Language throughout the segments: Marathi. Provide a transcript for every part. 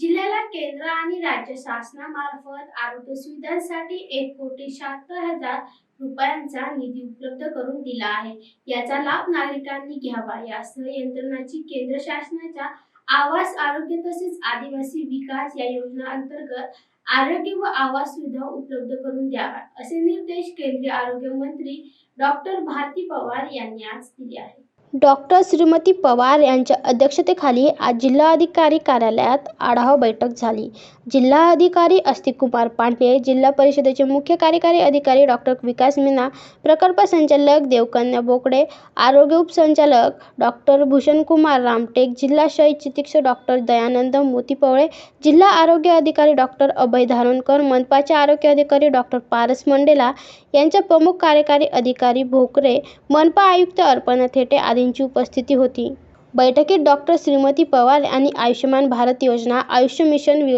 जिल्ह्याला केंद्र आणि राज्य शासनामार्फत आरोग्य सुविधांसाठी एक कोटी शहात्तर हजार रुपयांचा निधी उपलब्ध करून दिला आहे. याचा लाभ नागरिकांनी घ्यावा. यासह यंत्रणाची केंद्र शासनाच्या आवास आरोग्य तसेच आदिवासी विकास या योजना अंतर्गत आरोग्य व आवास सुविधा उपलब्ध करून द्याव्या असे निर्देश केंद्रीय आरोग्य मंत्री डॉक्टर भारती पवार यांनी आज दिले आहेत. डॉक्टर श्रीमती पवार यांच्या अध्यक्षतेखाली आज जिल्हाधिकारी कार्यालयात आढावा बैठक झाली. जिल्हाधिकारी अस्तिकुमार पांडे जिल्हा परिषदेचे मुख्य कार्यकारी अधिकारी डॉक्टर विकास मीना प्रकल्प संचालक देवकन्या बोकडे आरोग्य उपसंचालक डॉक्टर भूषणकुमार रामटेक जिल्हा शय चिकित्सक डॉक्टर दयानंद मोतीपवळे जिल्हा आरोग्य अधिकारी डॉक्टर अभय धारणकर मनपाचे आरोग्य अधिकारी डॉक्टर पारस मंडेला यांच्या प्रमुख कार्यकारी अधिकारी भोकरे मनपा आयुक्त अर्पणा थेटे अधिकाऱ्यांची उपस्थिती होती. बैठकीत डॉक्टर श्रीमती पवार यांनी आयुष्यमान भारत योजना आयुष्य मिशन वि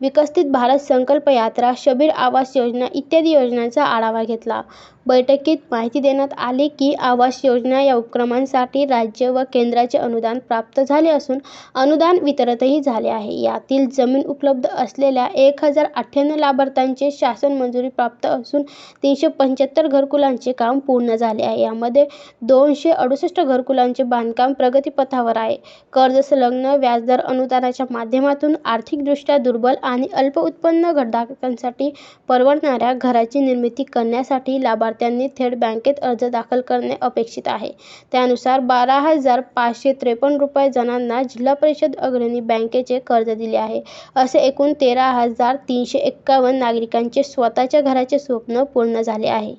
विकसित भारत संकल्प यात्रा शबीर आवास योजना इत्यादी योजनांचा आढावा घेतला. बैठकीत माहिती देण्यात आली की आवास योजना या उपक्रमांसाठी राज्य व केंद्राचे अनुदान प्राप्त झाले असून अनुदान वितरितही झाले आहे. यातील जमीन उपलब्ध असलेल्या एक हजार अठ्ठ्याण्णव लाभार्थ्यांचे शासन मंजुरी प्राप्त असून तीनशे पंच्याहत्तर घरकुलांचे काम पूर्ण झाले आहे. यामध्ये दोनशे अडुसष्ट घरकुलांचे बांधकाम प्रगतीपथावर आहे. कर्ज संलग्न व्याजदर अनुदानाच्या माध्यमातून आर्थिकदृष्ट्या दुर्बल आणि अल्प उत्पन्न घरधारकांसाठी परवडणाऱ्या घराची निर्मिती करण्यासाठी लाभार्थ्यांनी थेट बँकेत अर्ज दाखल करणे अपेक्षित आहे. त्यानुसार बारा हजार पाचशे त्रेपन्न रुपये जणांना जिल्हा परिषद अग्रणी बँकेचे कर्ज दिले आहे. असे एकूण तेरा हजार तीनशे एक्कावन्न नागरिकांचे स्वतःच्या घराचे स्वप्न पूर्ण झाले आहे.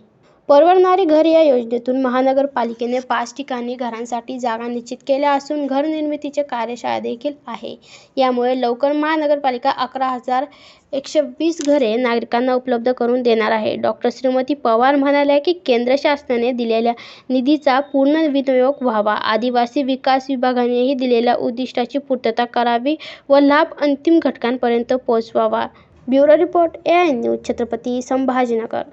परवडणारे घर या योजनेतून महानगरपालिकेने पाच ठिकाणी घरांसाठी जागा निश्चित केल्या असून घर निर्मितीचे कार्यशाळा देखील आहे. यामुळे लवकर महानगरपालिका अकरा हजार एकशे वीस घरे नागरिकांना उपलब्ध करून देणार आहे. डॉक्टर श्रीमती पवार म्हणाल्या की केंद्र शासनाने दिलेल्या निधीचा पूर्ण विनियोग व्हावा. आदिवासी विकास विभागानेही दिलेल्या उद्दिष्टाची पूर्तता करावी व लाभ अंतिम घटकांपर्यंत पोहोचवावा. Bureau report A I news Chhatrapati Sambhajinagar.